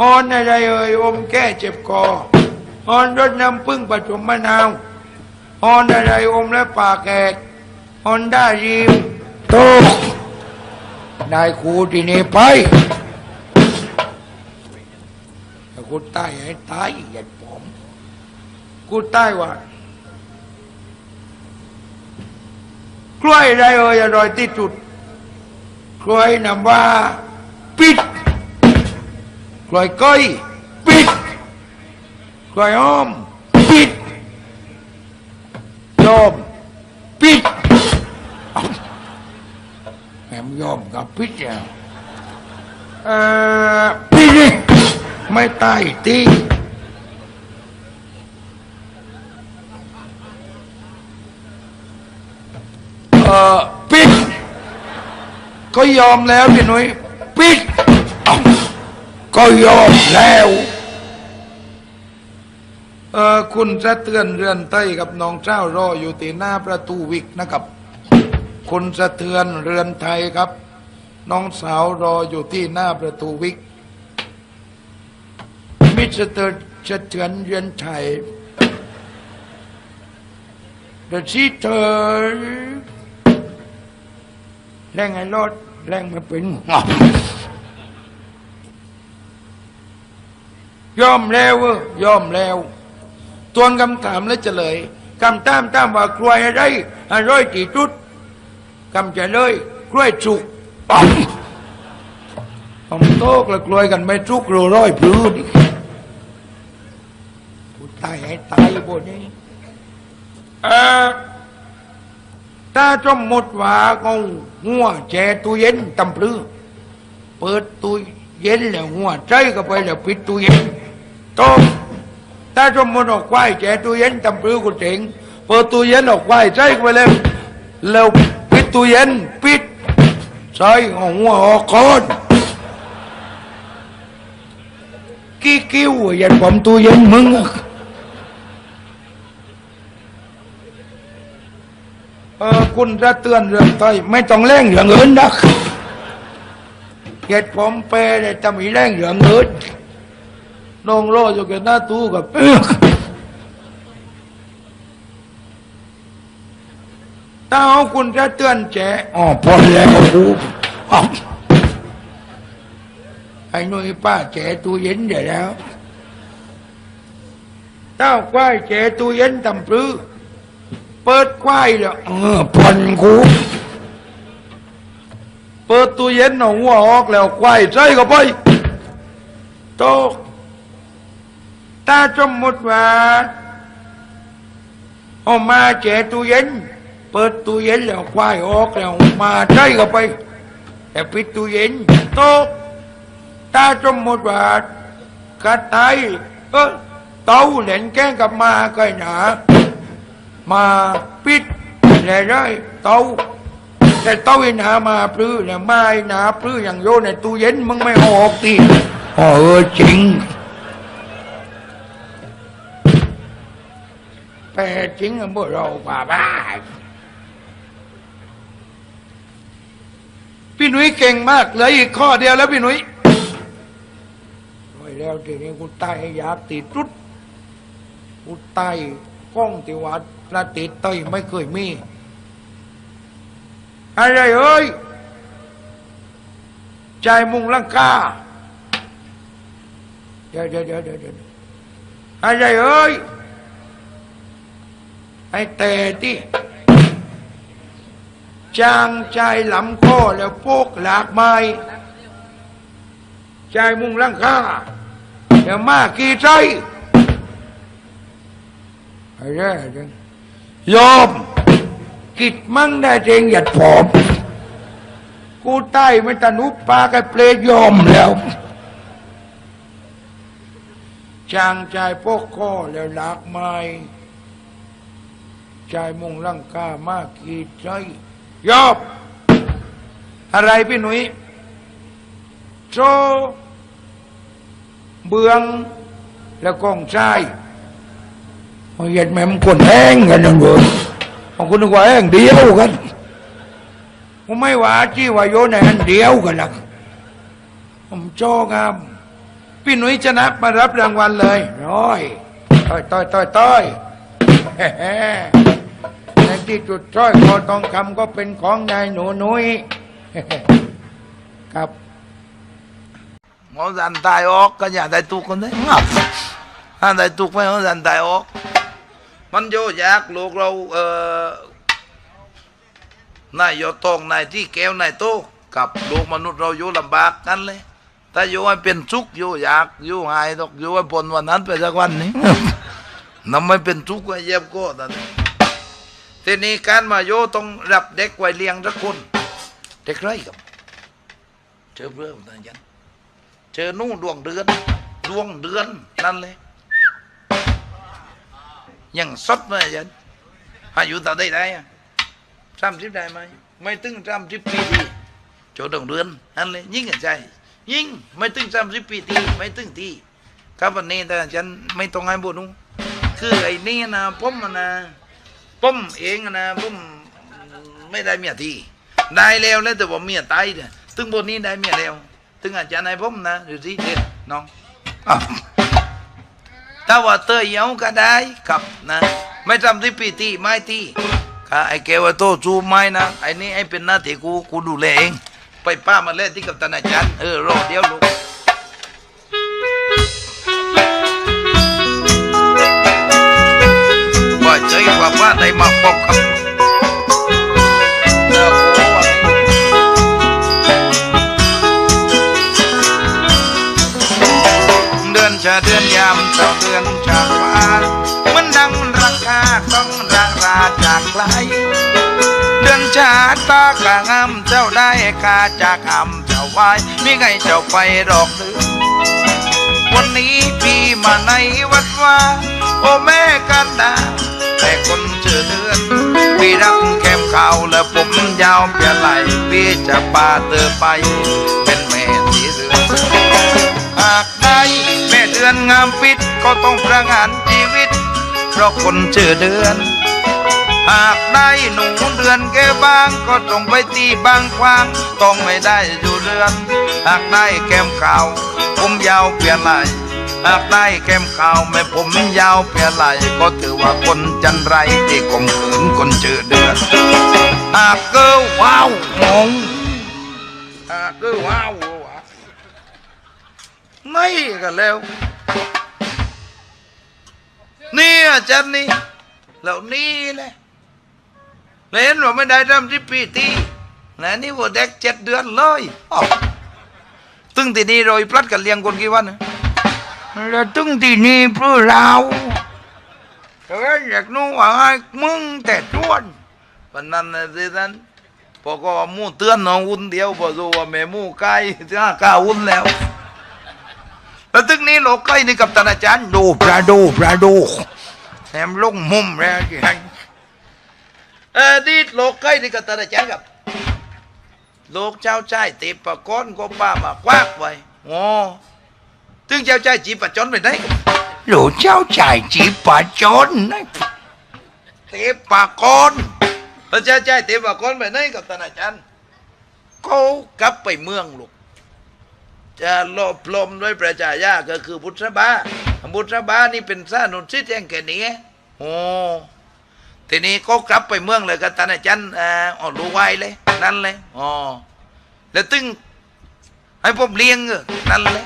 ฮอนอะไรเอ่ยอมแก้เจ็บคอฮอนรดน้ำพึ่งผสมมะนาวฮอนอะไรอมและปากแกกฮอนด้ารีมโตนายครูที่นี่ไปถ้ากูตายให้ตายอย่าผมกูตายว่ากล้วยอะไรเอ่ยอร่อยที่สุด กล้วยนำว่าปิดกล้วยก้อยปิดกล้วยห ก็ยอมแล้วพี่หนุ่ยปิดก็ยอมแล้วเออคุณจะเตือนเรือนไต้กับน้องเจ้ารออยู่ที่หน้าประตูวิกนะครับ คุณสะเทือนเรือนไทยครับ น้องสาวรออยู่ที่หน้าประตูวิก มิสเตอร์สะเทือนเรือนไทยเดชิเตอร์ แรงไอ้รถแรงไม่เป็นยอมแล้วเว้ยยอมแล้วทวนคำถามแล้วเฉลยคำตามตามว่ากล้วยอะไรอร่อยที่สุดคำเฉลยกล้วยจุกอ๋อมผมโตกแล้วกล้วยกันไม่จุกโรร้อยพลื้นกูตายให้ตายบนนี้เออ ถ้าสมมติว่าเอาหัวแช่ตู้เย็นตำพลือเปิดตู้เย็นแล้วหัวใจก็ไปแล้วปิดตู้เย็นโตถ้าสมมติออกควายแจตู้เย็นตำปลือกูเจ๋งเปิดตู้เย็นออกควายใจก็ไปแล้วแล้วปิดตู้เย็นปิดใส่เอาหัวออกคนกี้กิ้วย่าผมตู้เย็นมึงอะ เออคุณจะเตือนเรื่องต้อยไม่ต้องเร่งเรื่องอื่นนะเหตุผมเปรเลยจะมีแรงเหลืองเงินน้องรออยู่กันหน้าตู้กับเอื้อกถ้าเอาคุณจะเตือนแจอ๋อพอแล้วกูอ๋อไอ้หนุ่ยป้าแจตู้เย็นเดี๋ยวแล้วถ้าเอาควายแจตู้เย็นตำปลื้อ เปิดควายแล้วเออผ่อนกูเปิดตู้เย็นเอาหัวออกแล้วควายใส่เข้าไปโตะถ้าสมมติว่าเอามาแจตู้เย็น เปิดตู้เย็นแล้วควายออกแล้วมาใส่เข้าไป แต่ปิดตู้เย็นโตะถ้าสมมติว่ากระต่ายเออเต้าเหล่นแกล้งกับมาไก่หนา มาปิดแล้วได้เต้าแต่เต้าไอ้หนามาปลื้อเนี่ยมาไอ้หนาปลื้ออย่างโยนในตู้เย็นมึงไม่ออกตีอ๋อเออจริง แต่จริงอะเมื่อเราบ้าบ้าพี่หนุ่ยเก่งมากเหลืออีกข้อเดียวแล้วพี่หนุ่ยโอ้ยแล้วทีนี้กูตายให้ยากติดจุดกูตาย ก้องติวัดละติดเต้ยไม่เคยมี อะไรเอ้ยใจมุงลังกาเดี๋ยวเดี๋ยวเดี๋ยวเดี๋ยวอะไรเอ้ยไอ้แต่ที่จางใจหลำคอแล้วโปกหลากไม้ใจมุงลังกาเดี๋ยวมากี่ใจ อะไรอะไรยอม กิดมั่งได้เองหยัดผอม กูใต้ไม่ตะนุปลากับเปลยยอมแล้วจางใจพวกข้อแล้วหลากไม้ใจมุงร่างกามากกีดใจยอบอะไรพี่หนุ่ยโซเบืองแล้วกองชาย โอ้ยเย็นแม่มนคนแห้งกันยังเบิร์ของคุณนึกว่าแห้งเดียวกันผมไม่ว่าที่ว่าโยในอันเดียวกันละผมโจครับพี่หนุ่ยชนะมารับรางวัลเลยร้อยต้อยต้อยต้อยต้อยในที่จุดจ้อยคอทองคำก็เป็นของนายหนูหนุ่ยครับหมอสันตายออกก็อย่าได้ตุกคนได้งับถ้าได้ตุกไม่หมอสันตายออก มันโยยากลูกเราเอ่อนายโยตองนายที่แก้วนายโตกับลูกมนุษย์เราอยู่ลำบากกันเลยถ้าอยู่ให้เป็นสุขอยู่อยากอยู่หายตกอยู่ให้พ้นวันนั้นไปสักวันนี้นำไม่เป็นทุกข์ไว้เย็บก็แต่ทีนี้การมาโยต้องรับเด็กไว้เลี้ยงสักคนเด็กไรกับเจอเรื่องต่างยันเจอนู่นดวงเดือนดวงเดือนนั่นเลย ยังสดไหมยันอายุต่าได้ได้อะสามสิบได้ไหมไม่ตึงสามสิบปีทีโจดวงเดือนนั่นเลยยิ่งกันใจ ยิ่งไม่ตึงสามสิบปีทีไม่ตึงทีครับวันนี้แต่ฉันไม่ต้องให้บุญคือไอ้นี่นะผมอะนะผมเองอะนะผมไม่ได้เมียทีได้แล้วแล้วแต่ว่าเมียตายเนี่ยตึงบนนี้ได้เมียแล้วถึงอาจารย์ให้ผมนะหรือสิเด็ดน้องอ้าว ถ้าว่าเตยเยาก็ได้ครับนะ ไม่ทำที่ปีตีไม่ตีค่ะไอ้เกว่าโตจูไม่นะไอ้นี่ไอ้เป็นหน้าที่กูกูดูแลเอง ไปป้ามาเล่นที่กับตาอาจารย์เออรอเดียวลูก ยามเจ้าเดือนชาฟ้าเหมันดังราคาต้องราราจากไกลเดือนชาตากะงามเจ้าได้กาจากอำเจ้าไว้มีไงเจ้าไปดอกเดือวันนี้พี่มาในวัดว่า โอแม่กันดาแต่คนเจอเดือนพี่รักแก้มขาวและผมยาวเปียไหลพี่จะพาเธอไป เป็นแม่สีเรือน ดือนงามปิดก็ต้องประงานชีวิต เพราะคนชื่อเดือน หากได้หนูเดือนแก่บางก็ต้องไปตีบางควาง ต้องไม่ได้อยู่เรือน หากได้แก้มขาว ผมยาวเปลี่ยนไหลหากได้แก้มขาวแม่ผมยาวเปลี่ยนไหลก็ถือว่าคนจันไรที่ข่มขืนคนชื่อเดือน หากเกิลว้าวงงหากเกิลว้าวไม่กั นแล้วนี่อาจารย์นี่แล้วนี่แหละแล้วเห็นว่าไม่ได้ทำที่ปีตีแล้วนี่ว่าเด็กเจ็ดเดือนเลยอ้าวตึงที่นี่เราพลัดกันเลี้ยงคนกี่วันนะแล้วตึงที่นี่เพื่อเราแต่ว่าอยากนู้ว่าให้มึงแต่ชวนวันนั้นนะสิท่านพอก็ว่ามู่เตือนน้องอุ่นเดียวพอรู้ว่าแม่มู่ไก่ที่ห้ากล้าอุ่นแล้วแล้ว นี้โลกใกล้นี่กับตานอาจารย์ดูปลาดูปลาดูแถมลงมุมแล้วที่ให้เออดีโลกใกล้นี่กับตานอาจารย์กับโลกเจ้าชายตีปะก้อนก็ป้ามากวากไว้โอ้ถึงเจ้าชายจีปะจนไปไหนหลูเจ้าจ่ายจีบป่าจนนะเตปะก้อนแล้วเจ้าชายตีปะก้อนไปไหนกับตานอาจารย์เขากลับไปเมืองลูก จะลบลมด้วยประชายาก็คือบุตรบาบุตรบานี่เป็นซานุสิทธิ์แห่งแก่นี้โอ้ทีนี้ก็กลับไปเมืองเลยกับตานอาจารย์อ่าอ๋อรู้ไว้เลยนั่นเลยอ๋อแล้วตึงให้ผมเลี้ยงเออนั่นเลย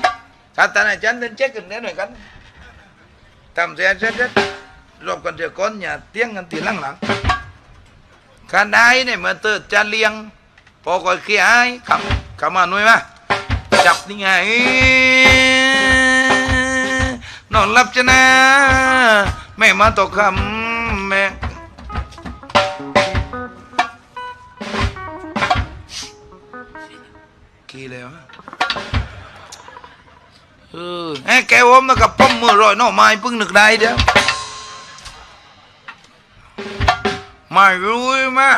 กับตานอาจารย์เดินเช็คกันเนี่ยหน่อยกันทำเสียเสร็จๆรอบกันเดี๋ยวก่อนอย่าเตี้ยงกันทีหลังหลังๆกาด้เนี่ยเมื่อเติร์จะเลี้ยงพอก็เคลียร์ให้ขับขับมาหน่อยมา จับนี่ไงนอนหลับจะนะแม่มาตกคำแม่กี่แล้วะเออไอแกวอมนะกับป้อมมือรอยน่อไม้พิ่งหนึกได้เดียวมารุยมา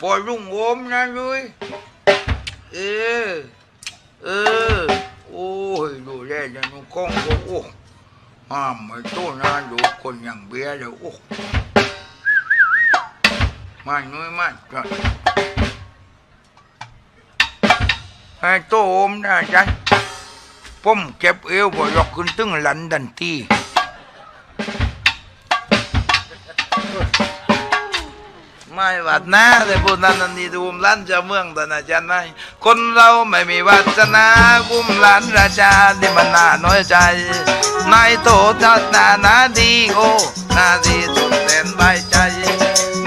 พอยรุ่งโอมนะรุยเออ เออ โอ้ยดูแลยังนุ่งคงโอ้ห้าไม่ตู้นาดูคนอย่างเบี้ยเลยโอ้มาหนุ่ยมาจัดให้โตมได้จ๊ะผมเก็บเอวบ่อยกขึ้นตึงหลันดันที ไม่หวัดน้าแต่พูดนั้นนันนี่ดูมล้านจะเมืองแต่นะจันไม่คนเราไม่มีวาสนากุมลานราชาที่มันน่าน้อยใจนายโตจัดนานาดีโอนาดีสุดแสนใบใจ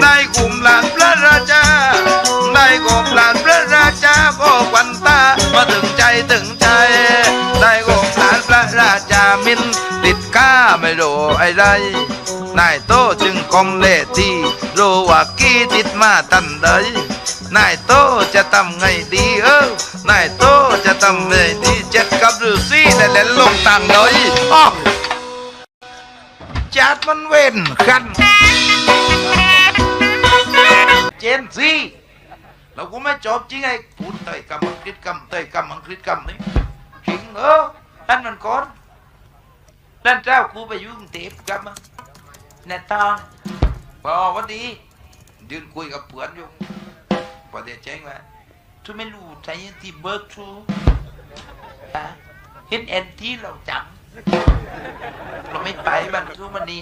นายกุมลานพระราชานายกุมลานพระราชาก็ควันตามาถึงใจถึง ไอ้ไร นายโตจึงคอมเลทีรู้ว่ากี้ติดมาตันใดนายโตจะทำไงดีเออนายโตจะทำไงดีเจ็ดกับฤาษีได้เล่นลงต่างเลยอ้อจัดมันเว้นกันเจนซีเราก็ไม่จบจริงไอ้พูดเตยกำมังคริดกำเตยกำมังคริดกำนี่จริงเออนั่นมันก่อน นั่นเจ้ากูไปยุ่งเทปกำมังแน่ตองพอวันดียืนคุยกับเพื่อนอยู่พอเดี๋ยวแจ้งว่าทุไม่รู้ใจที่เบิร์กทูเห็นแอนที่เราจังเราไม่ไปบ้านทุมันนี่